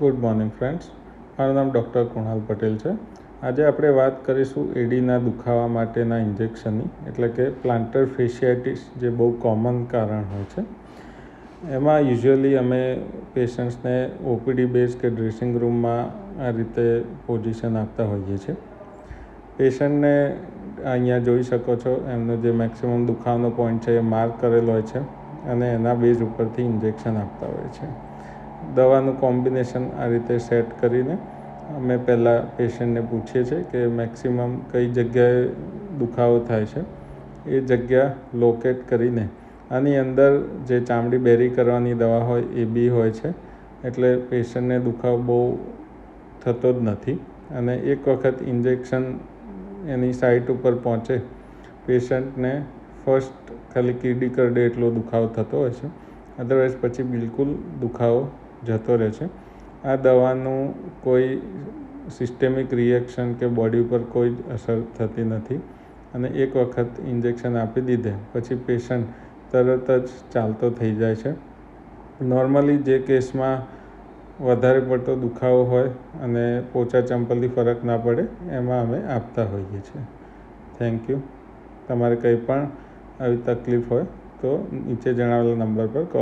Good morning friends. મારું નામ doctor Kunal Patel છે. આજે આપણે વાત કરીશું એડીના દુખાવા માટેના ઇન્જેક્શનની, એટલે કે પ્લાન્ટર ફેશિયાટિસ જે બહુ કોમન કારણ હોય છે. એમાં યુઝ્યુઅલી અમે પેશન્ટ્સને ઓપીડી બેઝ કે ડ્રેસિંગ રૂમમાં આ રીતે પોઝિશન આપતા હોઈએ છીએ. પેશન્ટને અહીંયા જોઈ શકો છો, એમનો જે મેક્સિમમ દુખાવાનો પોઈન્ટ છે એ માર્ક કરેલો હોય છે અને એના બેઝ ઉપરથી ઇન્જેક્શન આપતા હોય છે. દવાનું કોમ્બિનેશન આ રીતે સેટ કરીને અમે પહેલાં પેશન્ટને પૂછીએ છીએ કે મેક્સિમમ કઈ જગ્યાએ દુખાવો થાય છે. એ જગ્યા લોકેટ કરીને આની અંદર જે ચામડી બેરી કરવાની દવા હોય એ બી હોય છે. એટલે પેશન્ટને દુખાવો બહુ થતો જ નથી અને એક વખત ઇન્જેક્શન એની સાઇટ ઉપર પહોંચે પેશન્ટને ફર્સ્ટ ખાલી કીડી કરડે એટલો દુખાવો થતો હોય છે. અદરવાઇઝ પછી બિલકુલ દુખાવો જતો રહે છે. આ દવાનું કોઈ સિસ્ટેમિક રિએક્શન કે બોડી ઉપર કોઈ જ અસર થતી નથી અને એક વખત ઇન્જેક્શન આપી દીધે, પછી પેશન્ટ તરત જ ચાલતો થઈ જાય છે. નોર્મલી જે કેસમાં વધારે પડતો દુખાવો હોય અને પોચા ચંપલથી ફરક ના પડે, એમાં અમે આપતા હોઈએ છીએ. થેન્ક યુ તમારે કંઈ પણ આવી તકલીફ હોય તો નીચે જણાવેલા નંબર પર કોલ